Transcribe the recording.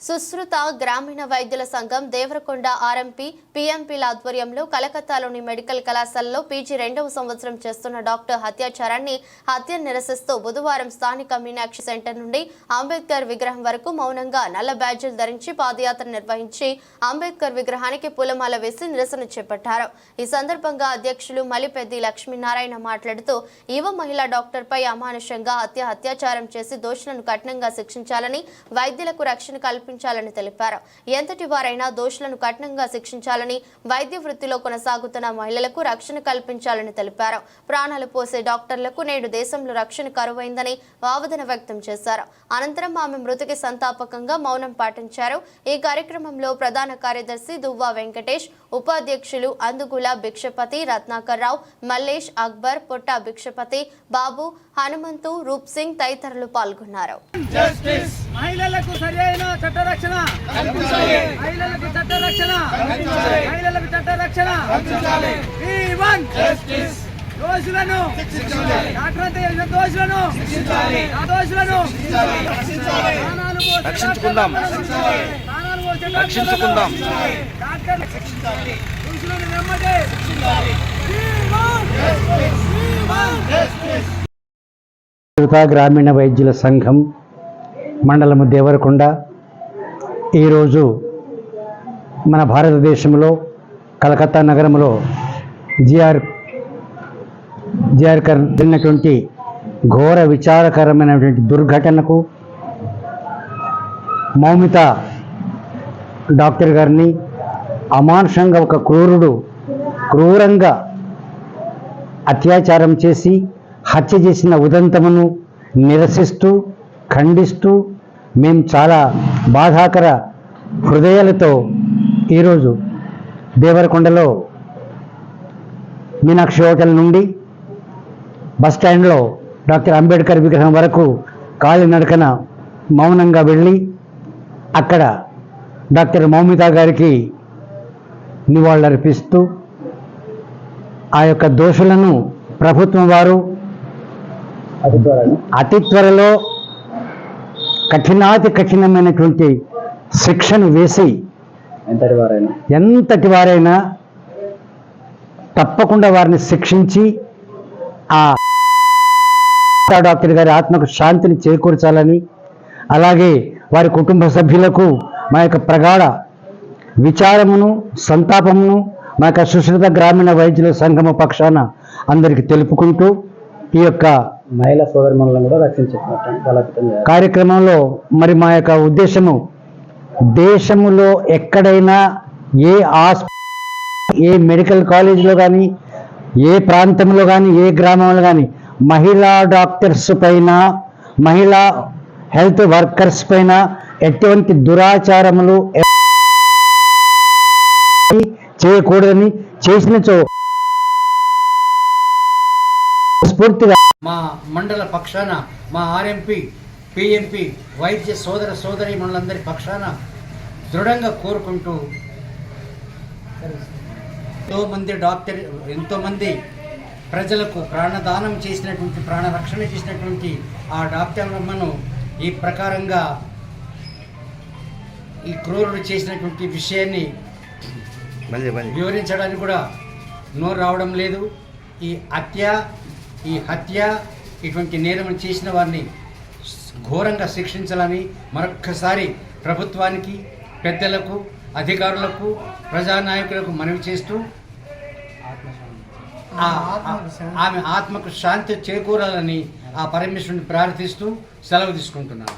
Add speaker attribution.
Speaker 1: Sushruta గ్రామీణ వైద్యుల సంఘం దేవరకొండ ఆర్ఎంపీ పీఎంపీల ఆధ్వర్యంలో కలకత్తాలోని మెడికల్ కళాశాలలో పీజీ రెండవ సంవత్సరం చేస్తున్న డాక్టర్ హత్యాచారాన్ని హత్య నిరసిస్తూ బుధవారం స్థానిక మీనాక్షి సెంటర్ నుండి అంబేద్కర్ విగ్రహం వరకు మౌనంగా నల్ల బ్యాడ్జీలు ధరించి పాదయాత్ర నిర్వహించి అంబేద్కర్ విగ్రహానికి పూలమాల వేసి నిరసన చేపట్టారు. ఈ సందర్భంగా అధ్యక్షులు మలిపెద్ది లక్ష్మీనారాయణ మాట్లాడుతూ యువ మహిళా డాక్టర్పై అమానుషంగా హత్య అత్యాచారం చేసి దోషులను కఠినంగా శిక్షించాలని వైద్యులకు రక్షణ కల్పించాలని తెలిపారు. ఎంతటి వారైనా దోషులను కఠినంగా శిక్షించాలని వైద్య వృత్తిలో కొనసాగుతున్న మహిళలకు రక్షణ కల్పించాలని తెలిపారు. ప్రాణాలు పోసే డాక్టర్లకు నేడు దేశంలో రక్షణ కరువైందని ఆవేదన వ్యక్తం చేశారు. అనంతరం ఆమె మృతికి సంతాపకంగా మౌనం పాటించారు. ఈ కార్యక్రమంలో ప్రధాన కార్యదర్శి దువ్వా వెంకటేష్ ఉపాధ్యక్షులు అందుగుల భిక్షపతి రత్నాకర్ రావు మల్లేష్ అక్బర్ పొట్ట భిక్షపతి బాబు హనుమంతు రూప్ సింగ్ తదితరులు పాల్గొన్నారు.
Speaker 2: మహిళలకు సరైన చట్ట రక్షణ మహిళలకు చట్ట రక్షణ మహిళలకు చట్ట రక్షణ దోషులను. డాక్టర్ దోషులను. ఆ దోషులను.
Speaker 3: రక్షించుకుందాం. రక్షించుకుందాం.
Speaker 2: డాక్టర్ దోషులను
Speaker 4: యువత గ్రామీణ వైద్యుల సంఘం మండలము దేవరకొండ. ఈరోజు మన భారతదేశంలో కలకత్తా నగరంలో జిఆర్ జిఆర్ జరిగినటువంటి ఘోర విచారకరమైనటువంటి దుర్ఘటనకు మౌమిత డాక్టర్ గారిని అమానుషంగా ఒక క్రూరుడు క్రూరంగా అత్యాచారం చేసి హత్య చేసిన ఉదంతమును నిరసిస్తూ ఖండిస్తూ మేము చాలా బాధాకర హృదయాలతో ఈరోజు దేవరకొండలో మీనాక్షి హోటల్ నుండి బస్ స్టాండ్లో డాక్టర్ అంబేద్కర్ విగ్రహం వరకు కాలినడకన మౌనంగా వెళ్ళి అక్కడ డాక్టర్ మౌమిత గారికి నివాళులర్పిస్తూ ఆ యొక్క దోషులను ప్రభుత్వం వారు అతి త్వరలో కఠినాతి కఠినమైనటువంటి శిక్షను వేసి
Speaker 3: ఎంతటి వారైనా.
Speaker 4: ఎంతటి వారైనా తప్పకుండా వారిని శిక్షించి ఆ డాక్టర్ గారి ఆత్మకు శాంతిని చేకూర్చాలని అలాగే వారి కుటుంబ సభ్యులకు మా యొక్క ప్రగాఢ విచారమును సంతాపమును మా యొక్క సుశ్రిత గ్రామీణ వైద్యుల సంఘము పక్షాన అందరికి తెలుపుకుంటూ ఈ యొక్క
Speaker 3: మహిళా సోదరులను కూడా రక్షించుకున్నట్టు
Speaker 4: కార్యక్రమంలో మరి మా యొక్క ఉద్దేశము దేశములో ఎక్కడైనా ఏ హాస్పిటల్ ఏ మెడికల్ కాలేజీలో కానీ ఏ ప్రాంతంలో కానీ ఏ గ్రామంలో కానీ మహిళా డాక్టర్స్ పైన మహిళా హెల్త్ వర్కర్స్ పైన ఎటువంటి దురాచారములు చేయకూడదని చేసినచో స్ఫూర్తిగా
Speaker 5: మా మండల పక్షాన మా ఆర్ఎంపీ పిఎంపి వైద్య సోదర సోదరి మండలందరి పక్షాన దృఢంగా కోరుకుంటూ ఎంతో మంది డాక్టర్ ఎంతో మంది ప్రజలకు ప్రాణదానం చేసినటువంటి ప్రాణరక్షణ చేసినటువంటి ఆ డాక్టర్లను ఈ ప్రకారంగా ఈ క్రూరుడు చేసినటువంటి విషయాన్ని వివరించడానికి కూడా నోరు రావడం లేదు. ఈ హత్య ఈ హత్య ఇటువంటి నేరం చేసిన వారిని ఘోరంగా శిక్షించాలని మరొక్కసారి ప్రభుత్వానికి పెద్దలకు అధికారులకు ప్రజానాయకులకు మనవి చేస్తూ ఆమె ఆత్మకు శాంతి చేకూరాలని ఆ పరమేశ్వరుని ప్రార్థిస్తూ సెలవు తీసుకుంటున్నాను.